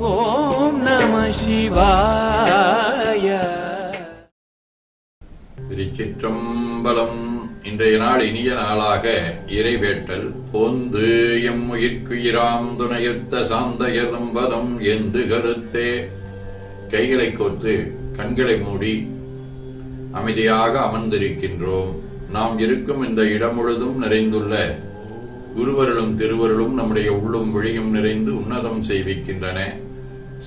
ஓம் நம சிவாய. திருச்சிற்றம்பலம். இன்றைய நாள் இனிய நாளாக இறைவேட்டல். போந்து எம் உயிர்க்குயிராம் துணையுத்த சாந்தயர் பதம் என்று கருத்தே. கைகளை கோத்து கண்களை மூடி அமைதியாக அமர்ந்திருக்கின்றோம். நாம் இருக்கும் இந்த இடம் முழுதும் நிறைந்துள்ள குருவருளும் திருவருளும் நம்முடைய உள்ளும் விழியும் நிறைந்து உன்னதம் செய்விக்கின்றன.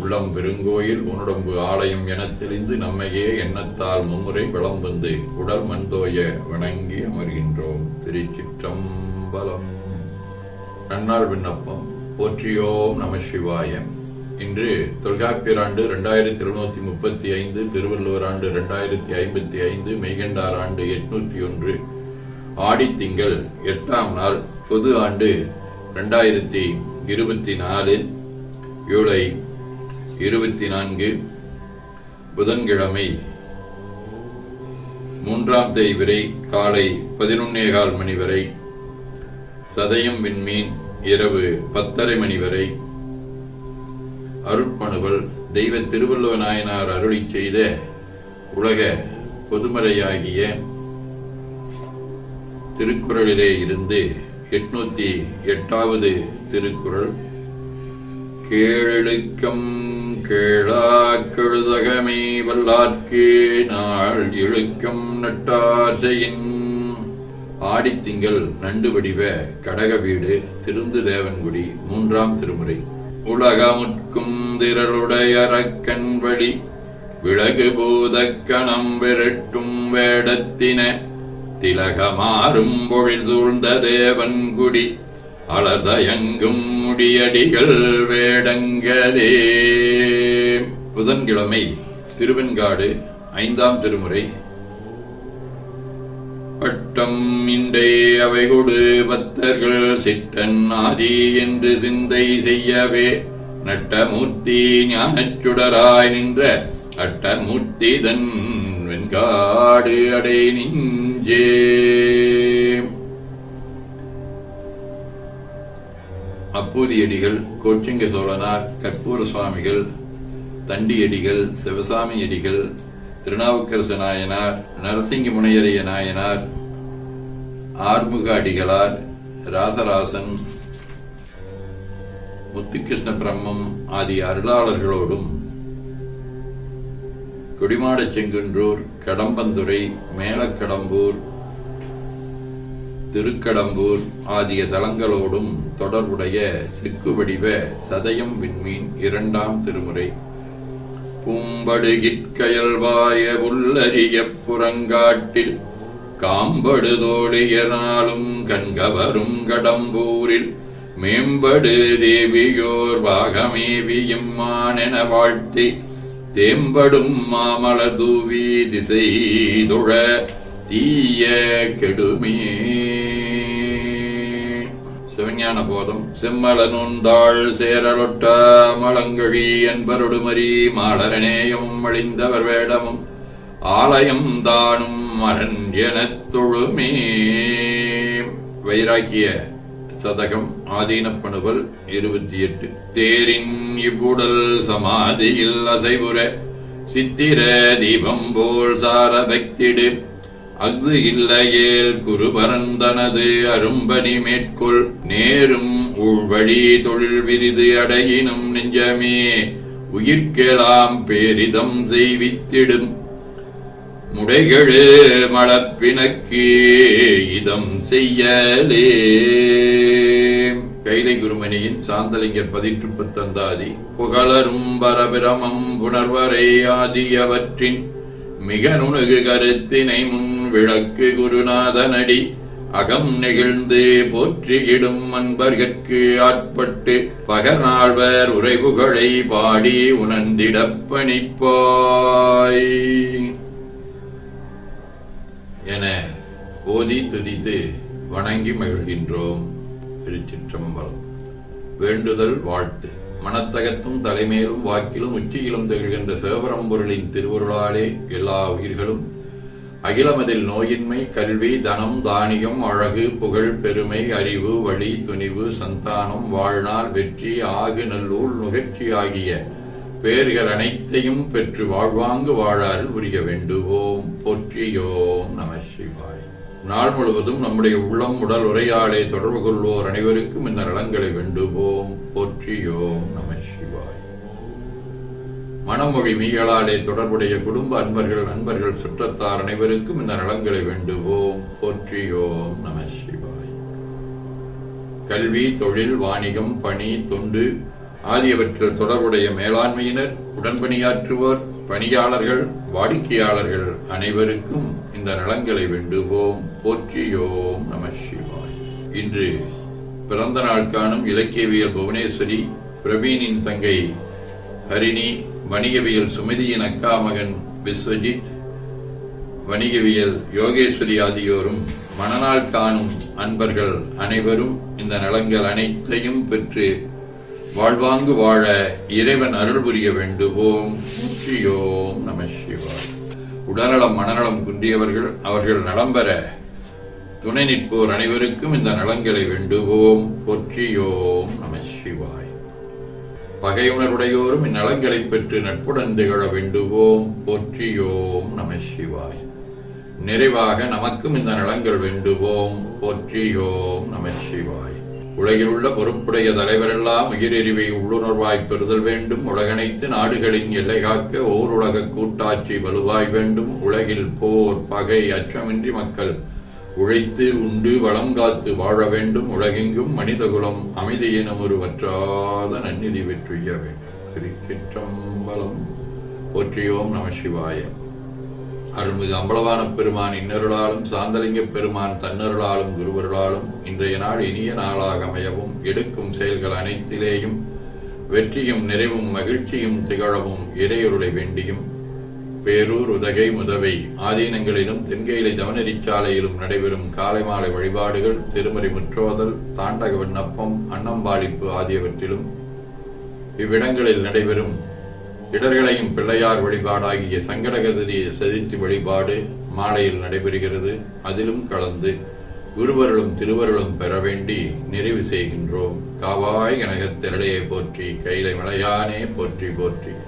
உள்ளம் பெருங்கோயில் உன்னுடம்பு ஆலயம் எனத் தெளிந்து நம்மையே எண்ணத்தால் மும்முறை வளம் வந்து உடல் மண்தோய வணங்கி அமர்கின்றோம். திருச்சிற்றம்பலம். நன்னாள் விண்ணப்பம். போற்றியோம் நம சிவாய. இன்று தொல்காப்பியர் ஆண்டு இரண்டாயிரத்தி இருநூத்தி முப்பத்தி ஐந்து திருவள்ளுவர் ஆண்டு இரண்டாயிரத்தி ஐம்பத்தி ஐந்து மெய்கண்டார் ஆண்டு எட்நூத்தி ஒன்று ஆடித்திங்கள் எட்டாம் நாள் பொது ஆண்டு இரண்டாயிரத்தி இருபத்தி நாலு ஜூலை இருபத்தி நான்கு புதன்கிழமை மூன்றாம் தேய்விரை காலை பதினொன்னே கால் மணி வரை சதயம் விண்மீன் இரவு பத்தரை மணி வரை அருட்பணுவல் தெய்வ திருவள்ளுவ நாயனார் அருளி செய்த உலக பொதுமறையாகிய திருக்குறளிலே இருந்து எட்நூத்தி எட்டாவது திருக்குறள் கேளுக்கம் கேளாக்கெழுதகமே கெழுதகமே நாள் இழுக்கம் நட்டாசையின். ஆடித்திங்கள் நண்டு வடிவ கடக வீடு திருந்து தேவன்குடி மூன்றாம் திருமுறை. உலகமுட்கும் திரளுடையறக்கண் வழி விலகு பூதக்கணம் விரட்டும் வேடத்தின திலகமாறும் பொழில் சூழ்ந்த தேவன்குடி. அளதயங்கும் முடியடிகள் வேடங்களே புதன்கிழமை திருவெண்காடு ஐந்தாம் திருமுறை. பட்டம் இன்றே அவை கொடு பத்தர்கள் சிட்டன் ஆதி என்று சிந்தை செய்யவே. நட்டமூர்த்தி ஞானச்சுடராய் நின்ற அட்டமூர்த்தி தன் வெண்காடு அடை நெஞ்சே. அப்பூதியடிகள் கோச்சிங்க சோழனார் கற்பூர சுவாமிகள் தண்டியடிகள் சிவசாமி அடிகள் திருநாவுக்கரசு நாயனார் நரசிங்க முனையரைய நாயனார் ஆர்முக அடிகளார் ராசராசன் முத்துகிருஷ்ண பிரம்மம் ஆகிய அருளாளர்களோடும் கொடிமாடச் செங்குன்றூர் கடம்பந்துறை மேலக்கடம்பூர் திருக்கடம்பூர் ஆகிய தலங்களோடும் தொடர்புடைய சிக்கு வடிவ சதயம் விண்மீன் இரண்டாம் திருமுறை. பூம்படுகிற்கயல்வாய உள்ளறிய புறங்காட்டில் காம்படுதோழியனாலும் கண்கவரும் கடம்பூரில் மேம்படு தேவியோர் பாகமேவியும் மானென வாழ்த்தி தேம்படும் மாமலதூவி திசை தொழ தீய கெடுமே. சிவஞான போதம் செம்மல நுந்தாள் சேரலொட்ட மலங்கழி என்பருடுமரி மாடரநேயம் அழிந்தவர் வேடமும். ஆலயம் தானும் மரன் எனத் தொழுமே. வைராக்கிய சதகம் ஆதீனப்பணுவல் இருபத்தி எட்டு தேரின் இவ்வுடல் சமாதியில் அசைவுற சித்திர தீபம் போல் சார பக்திடு அஃது இல்லையேல் குருபரந்தனது அரும்பணி மேற்கொள். நேரும் உள்வழி தொழில் விரிது அடையினும் நெஞ்சமே உயிர்க்கெலாம் பேரிதம் செய்வித்திடும். முடைகழு மளப்பினக்கு இதம் செய்யலே. கைலை குருமணியின் சாந்தலிங்க பதிற்று பத்தந்தாதி புகழரும் பரபிரமம் புணர்வரை ஆதியவற்றின் மிக நுணுகு கருத்தினை முன் விளக்கு குருநாதனடி. அகம் நெகிழ்ந்து போற்றியிடும் அன்பர்கற்கு ஆட்பட்டு பகர்நாள்வர் உரைவுகளை பாடி உணர்ந்திடப் பணிப்பாய். என ஓதி துதித்து வணங்கி மகிழ்கின்றோம் திருச்சிற்றம்பலம். வேண்டுதல் வாழ்த்து. மனத்தகத்தும் தலைமையிலும் வாக்கிலும் உச்சியிலும் திகழ்கின்ற சிவபரம்பொருளின் திருவருளாலே எல்லா உயிர்களும் அகிலமதில் நோயின்மை கல்வி தனம் தானியம் அழகு புகழ் பெருமை அறிவு வழி துணிவு சந்தானம் வாழ்நாள் வெற்றி ஆகு நல்லூர் நுகர்ச்சி ஆகிய பேர்கள் அனைத்தையும் பெற்று வாழ்வாங்கு வாழாறு புரிய வேண்டுவோம். போற்றியோம் நம சிவாய். நாள் முழுவதும் நம்முடைய உள்ளம் உடல் உரையாடை தொடர்பு கொள்வோர் அனைவருக்கும் இந்த நலங்களை வேண்டுவோம். போற்றியோம் நம சிவாய். மனமொழி மீகளாலே தொடர்புடைய குடும்ப அன்பர்கள் நண்பர்கள் சுற்றத்தார் அனைவருக்கும் இந்த நலங்களை வேண்டுவோம். போற்றியோம் நம சிவாய். கல்வி தொழில் வாணிகம் பணி தொண்டு ஆகியவற்றில் தொடர்புடைய மேலாண்மையினர் உடன்பணியாற்றுவோர் பணியாளர்கள் வாடிக்கையாளர்கள் அனைவருக்கும் இந்த நலங்களை வேண்டுவோம். போற்றியோம் நம சிவாய். இன்று பிறந்த நாள் காணும் இலக்கியவியல் புவனேஸ்வரி பிரவீனின் தங்கை ஹரிணி வணிகவியல் சுமதியின் அக்கா மகன் விஸ்வஜித் வணிகவியல் யோகேஸ்வரி ஆகியோரும் மணநாள் காணும் அன்பர்கள் அனைவரும் இந்த நலங்கள் அனைத்தையும் பெற்று வாழ்வாங்கு வாழ இறைவன் அருள் புரிய வேண்டுவோம். ஸ்ரீயோம் நம சிவாய். உடல்நலம் மனநலம் குன்றியவர்கள் அவர்கள் நலம் பெற துணை நிற்போர் அனைவருக்கும் இந்த நலங்களை வேண்டுவோம். பொற்றியோம் நம சிவாய். பகையுணர்வுடையோரும் இந்நலங்களை பெற்று நட்புடன் திகழ வேண்டுவோம். போற்றியோம் நம சிவாய். நிறைவாக நமக்கும் இந்த நலங்கள் வேண்டுவோம். போற்றியோம் நம சிவாய். உலகிலுள்ள பொறுப்புடைய தலைவரெல்லாம் உயிரெறிவை உள்ளுணர்வாய் பெறுதல் வேண்டும். உலகனைத்து நாடுகளின் எல்லை காக்க ஓர் உலக கூட்டாட்சி வலுவாய் வேண்டும். உலகில் போர் பகை அச்சமின்றி மக்கள் உழைத்து உண்டு வளம் காத்து வாழ வேண்டும் உலகெங்கும் மனிதகுலம் அமைதி எனும் ஒரு வற்றாத நன்னிதி வெற்றிய வேண்டும். திருச்சிற்றம்பலம் போற்றியோம் நம சிவாய. அருள்மிகு அம்பலவான பெருமான் இன்னருளாலும் சாந்தலிங்க பெருமான் தன்னருளாலும் குருவருளாலும் இன்றைய நாள் இனிய நாளாக அமையவும் எடுக்கும் செயல்கள் அனைத்திலேயும் வெற்றியும் நிறைவும் மகிழ்ச்சியும் திகழவும் இறையருளை வேண்டியும் பேரூர் உதகை முதவை ஆதீனங்களிலும் தென்கையிலை தவனரிச்சாலையிலும் நடைபெறும் காலை மாலை வழிபாடுகள் திருமறை முற்றோதல் தாண்டக விண்ணப்பம் அன்னம்பாளிப்பு ஆகியவற்றிலும் இவ்விடங்களில் நடைபெறும் இடர்களையும் பிள்ளையார் வழிபாடாகிய சங்கடகதிரி செதிர்த்தி வழிபாடு மாலையில் நடைபெறுகிறது. அதிலும் கலந்து குருவருளும் திருவருளும் பெற வேண்டி நிறைவு செய்கின்றோம். காவாய் கனகத் திரளையை போற்றி கைலை மலையானே போற்றி போற்றி.